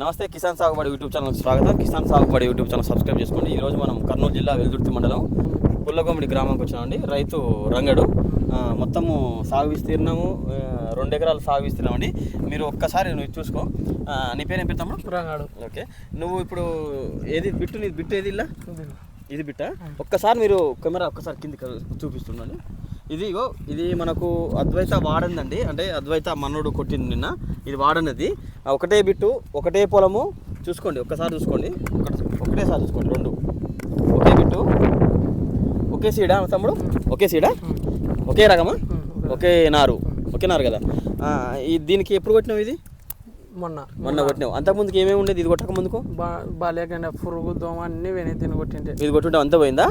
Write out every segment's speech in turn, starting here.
నమస్తే కిసాన్ సాగుబడి YouTube channel స్వాగతం. కిసాన్ సాగుబడి యూట్యూబ్ ఛానల్ సబ్స్క్రైబ్ చేసుకోండి. ఈరోజు మనం కర్నూలు జిల్లా వెల్దుర్తి మండలం పుల్లగొమ్మిడి గ్రామంకి వచ్చినామండి. రైతు రంగడు. మొత్తము సాగు విస్తీర్ణము రెండు ఎకరాలు సాగు విస్తీర్ణం అండి మీరు ఒక్కసారి నువ్వు చూసుకో. నీ పేరు ఏం పేరు తమ్ముడు? రంగాడు. ఓకే. నువ్వు ఇప్పుడు ఏది బిట్టు నీ బిట్టు ఏది ఇలా ఇది బిట్ట? ఒక్కసారి మీరు కెమెరా ఒక్కసారి కిందికి చూపిస్తుండండి. ఇది ఇగో ఇది మనకు అద్వైత వాడందండి అంటే అద్వైత మన్నుడు కొట్టింది నిన్న. ఇది వాడనది. ఒకటే బిట్టు ఒకటే పొలము. చూసుకోండి ఒక్కసారి చూసుకోండి. ఒకటి ఒకటేసారి చూసుకోండి రెండు. ఒకే బిట్టు. ఒకే సీడా తమ్ముడు? ఒకే సీడా? ఒకే రకమా? ఒకే నారు. ఒకే నారు కదా? దీనికి ఎప్పుడు కొట్టినావు ఇది? మొన్న. మొన్న కొట్టినావు. అంతకుముందుకు ఏమేమి ఉండేది? ఇది కొట్టక ముందుకు? బా బాలేకండి పురుగు దోమ అన్ని వెని తిని కొట్టింటే ఇది కొట్టుంటే అంత పోయిందా?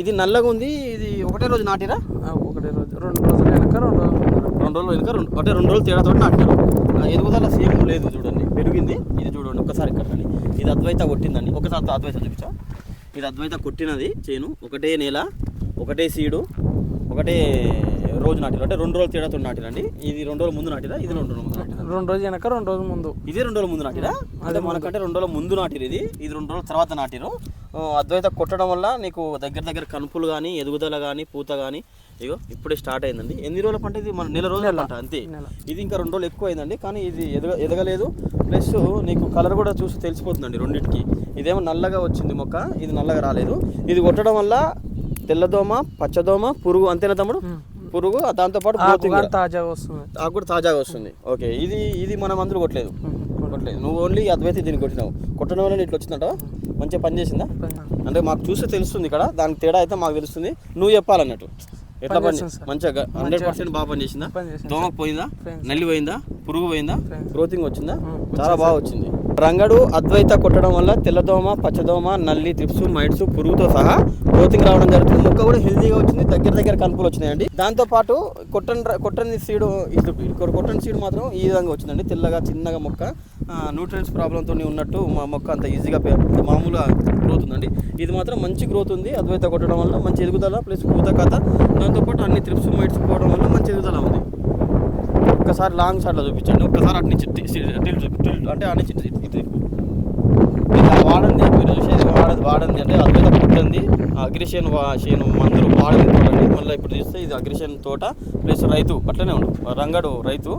ఇది నల్లగా ఉంది. ఇది ఒకటే రోజు నాటిరా? ఒకటే రోజు. రెండు రోజులు వెనక రెండు. రెండు రోజులు వెనుక రెండు అంటే రెండు రోజులు తేడాతో నాటినారు ఆ, ఎదుగుదల సేమ్ లేదు చూడండి. పెరిగింది. ఇది చూడండి ఒకసారి ఇక్కడ రండి. ఇది అద్వైత కొట్టిందండి. ఒకసారి అద్వైత చూపించా. ఇది అద్వైత కొట్టినది చేను. ఒకటే నేల ఒకటే సీడు ఒకటే రోజు నాటిరు. అంటే రెండు రోజులు తేడాతో నాటిరండి. ఇది రెండు రోజుల ముందు నాటిరా? ఇది రెండు రోజుల ముందు రెండు రోజులు వెనక రెండు రోజులు ముందు. ఇది రెండు రోజుల ముందు నాటిరా? అదే మనకంటే రెండు రోజుల ముందు నాటిరు ఇది. ఇది రెండు రోజుల తర్వాత నాటిరు. అద్వైత కొట్టడం వల్ల నీకు దగ్గర దగ్గర కనుపులు కానీ ఎదుగుదల కానీ పూత కానీ ఇగో ఇప్పుడే స్టార్ట్ అయిందండి. ఎన్ని రోజుల పంట ఇది? మన నెల రోజుల పంట అంతే. ఇది ఇంకా రెండు రోజులు ఎక్కువ అయిందండి. కానీ ఇది ఎదగ ఎదగలేదు. ప్లస్ నీకు కలర్ కూడా చూసి తెలిసిపోతుందండి రెండింటికి. ఇదేమో నల్లగా వచ్చింది మొక్క. ఇది నల్లగా రాలేదు. ఇది కొట్టడం వల్ల తెల్లదోమ పచ్చదోమ పురుగు అంతేనా తమ్ముడు? పురుగు దాంతోపాటు తాజాగా వస్తుంది. ఆకు కూడా తాజాగా వస్తుంది. ఓకే ఇది ఇది మన మందులు కొట్టలేదు. కొట్టలేదు. నువ్వు ఓన్లీ అద్వైత దీనికి కొట్టినావు. కొట్టడం వల్ల ఇట్లా వచ్చిందంట మంచిగా పని చేసిందా? అంటే మాకు చూస్తే తెలుస్తుంది ఇక్కడ దానికి తేడా అయితే మాకు తెలుస్తుంది. నువ్వు చెప్పాలన్నట్టు. ఎట్లా పని. మంచిగా హండ్రెడ్ పర్సెంట్ బాగా పని చేసిందా? పని చేసింది దోమ పోయిందా. నల్లి పోయిందా? పురుగు పోయిందా. గ్రోతింగ్ వచ్చిందా? చాలా బాగా వచ్చింది. రంగడు అద్వైత కొట్టడం వల్ల తెల్లదోమ పచ్చదోమ నల్లి త్రిప్స్ మైట్స్ పురుగుతో సహా గ్రోతింగ్ రావడం జరుగుతుంది. మొక్క కూడా హెల్తీగా వచ్చింది దగ్గర దగ్గర కనుపులు వచ్చినాయండి. దాంతోపాటు కొట్టని కొట్టని సీడు ఇది కొట్టని సీడు మాత్రం ఈ విధంగా వచ్చిందండి. తెల్లగా చిన్నగా మొక్క న్యూట్రియన్స్ ప్రాబ్లంతో ఉన్నట్టు మా మొక్క అంత ఈజీగా మామూలుగా గ్రోత్ ఉందండి. ఇది మాత్రం మంచి గ్రోత్ ఉంది. అద్వైత కొట్టడం వల్ల మంచి ఎదుగుదల ప్లస్ పూత కథ. దాంతోపాటు అన్ని త్రిప్స్ మైట్స్ పోవడం వల్ల మంచి ఎదుగుదల ఉంది. ఒక్కసారి లాంగ్ షాట్లో చూపించండి. ఒక్కసారి అటు నుంచి టిల్ చూపి టిల్ అంటే అటు నుంచి ఇటు- తిప్పు. వాడండి మీరు చూసేది వాడది వాడండి అంటే అద్భుత పుట్టింది. అగ్రిషన్ షేను మందులు వాడని చూడండి మళ్ళీ ఇప్పుడు చూస్తే ఇది అగ్రిషన్ తోట ప్లస్ రైతు అట్లనే ఉండు. రంగడు రైతు.